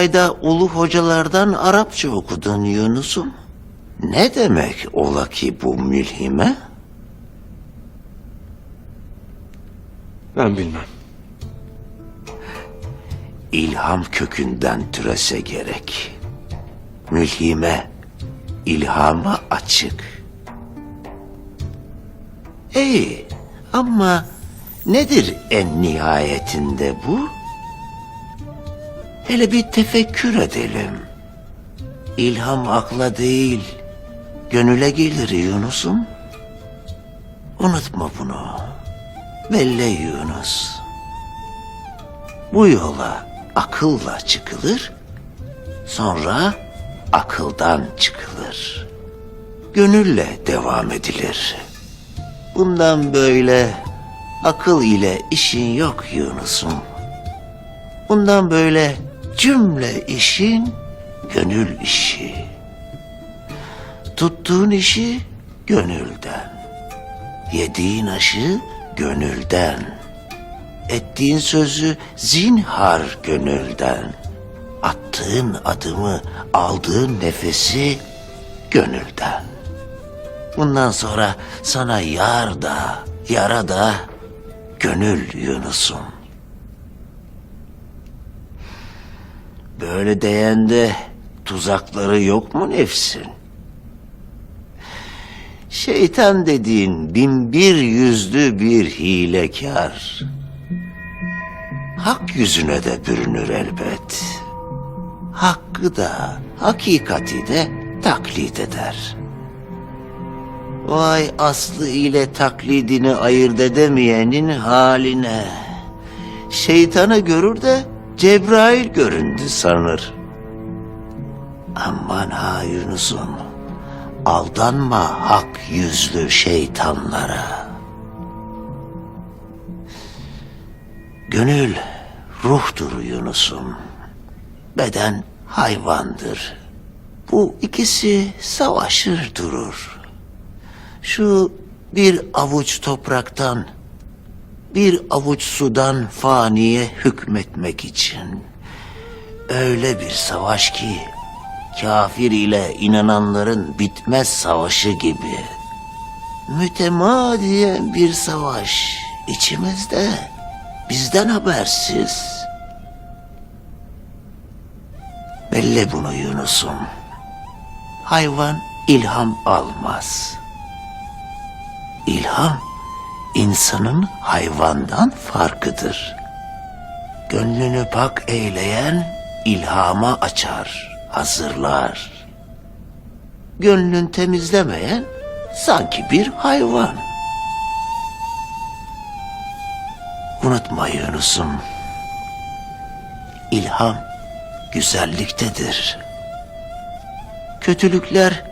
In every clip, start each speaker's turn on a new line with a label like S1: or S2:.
S1: sarayda ulu hocalardan Arapça okudun Yunus'um. Ne demek ola ki bu mülhime?
S2: Ben bilmem.
S1: İlham kökünden türese gerek. Mülhime, ilhama açık. İyi ama nedir en nihayetinde bu? Hele bir tefekkür edelim. İlham akla değil, gönüle gelir Yunus'um. Unutma bunu. Belle Yunus. Bu yola akılla çıkılır, sonra akıldan çıkılır. Gönülle devam edilir. Bundan böyle akıl ile işin yok Yunus'um. Bundan böyle cümle işin gönül işi. Tuttuğun işi gönülden. Yediğin aşı gönülden. Ettiğin sözü zinhar gönülden. Attığın adımı, aldığın nefesi gönülden. Bundan sonra sana yar da, yara da gönül Yunus'um. Böyle deyende tuzakları yok mu nefsin? Şeytan dediğin bin bir yüzlü bir hilekar. Hak yüzüne de bürünür elbet. Hakkı da, hakikati de taklit eder. Vay aslı ile taklidini ayırt edemeyenin haline. Şeytanı görür de Cebrail göründü sanır. Aman ha Yunus'um, aldanma hak yüzlü şeytanlara. Gönül ruhtur Yunus'um, beden hayvandır. Bu ikisi savaşır durur. Şu bir avuç topraktan, bir avuç sudan faniye hükmetmek için. Öyle bir savaş ki, kafir ile inananların bitmez savaşı gibi. Mütemadiyen bir savaş içimizde, bizden habersiz. Belli bunu Yunus'um. Hayvan ilham almaz. İlham insanın hayvandan farkıdır. Gönlünü pak eyleyen ilhama açar, hazırlar. Gönlün temizlemeyen sanki bir hayvan. Unutma Yunus'um. İlham güzelliktedir. Kötülükler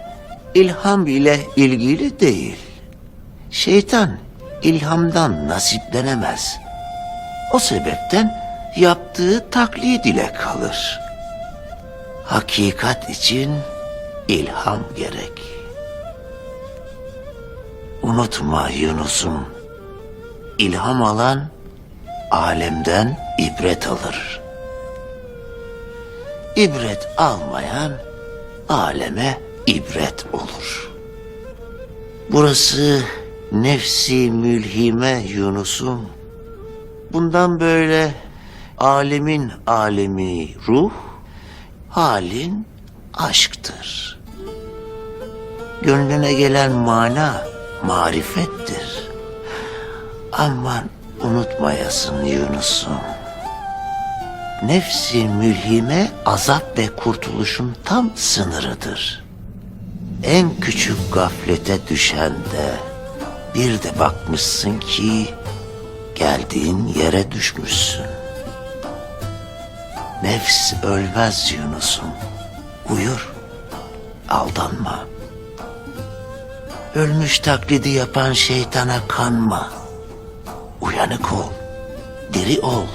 S1: ilham ile ilgili değil. Şeytan ilhamdan nasiplenemez. O sebepten yaptığı taklit ile kalır. Hakikat için ilham gerek. Unutma Yunus'um, ilham alan alemden ibret alır. İbret almayan aleme ibret olur. Burası nefsi mülhime Yunus'um. Bundan böyle alemin alemi ruh, halin aşktır. Gönlüne gelen mana marifettir. Aman unutmayasın Yunus'um. Nefsi mülhime azap ve kurtuluşun tam sınırıdır. En küçük gaflete düşen de bir de bakmışsın ki geldiğin yere düşmüşsün. Nefs ölmez Yunus'um. Uyur, aldanma. Ölmüş taklidi yapan şeytana kanma. Uyanık ol, diri ol.